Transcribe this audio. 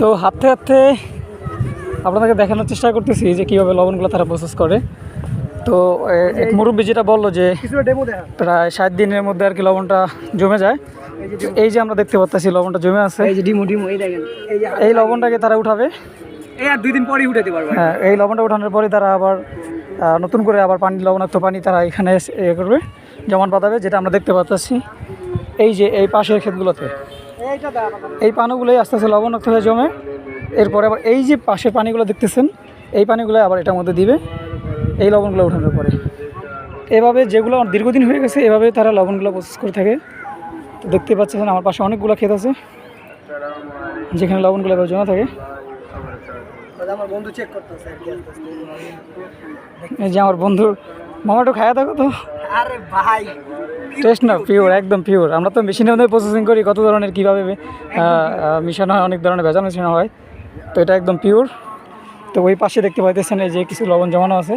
তো হাতে হাতে আপনাদেরকে দেখানোর চেষ্টা করতেছি যে কীভাবে লবণগুলো তারা প্রসেস করে। তো এক মুরব্বী যেটা বলল যে প্রায় ষাট দিনের মধ্যে আর কি লবণটা জমে যায়। এই যে আমরা দেখতে পাচ্ছি লবণটা জমে আছে। এই যে ডিমো ডিমো এই দেখেন। এই লবণটাকে তারা উঠাবে। এই আর দুই দিন পরেই উঠাতে পারব। হ্যাঁ এই লবণটা উঠানোর পরে তারা আবার নতুন করে আবার পানি লবণাক্ত পানি তারা এখানে ইয়ে করবে জমান পাতাবে যেটা আমরা দেখতে পাচ্ছি এই যে এই পাশের ক্ষেতগুলোতে। এই পানিগুলোই আস্তে আস্তে লবণাক্ত হয়ে জমে। এরপরে আবার এই যে পাশের পানিগুলো দেখতেছেন এই পানিগুলো আবার এটার মধ্যে দিবে। এই লবণগুলো উঠানোর পরে। এভাবে যেগুলো দীর্ঘদিন হয়ে গেছে এভাবে তারা লবণগুলো প্রসেস করে থাকে। তো দেখতে পাচ্ছেন আমার পাশে অনেকগুলো ক্ষেত আছে যেখানে লবণগুলো এবার জমা থাকে। এই যে আমার বন্ধুর মামাটো খায়া থাকো তো। আরে ভাই টেস্ট না পিওর একদম পিওর আমরা তো মেশিনের মধ্যে প্রসেসিং করি কত ধরনের কীভাবে মিশানো হয় অনেক ধরনের ভেজা মেশানো হয়। তো এটা একদম পিওর তো ওই পাশে দেখতে পাইতেছেন এই যে কিছু লবণ জমানো আছে।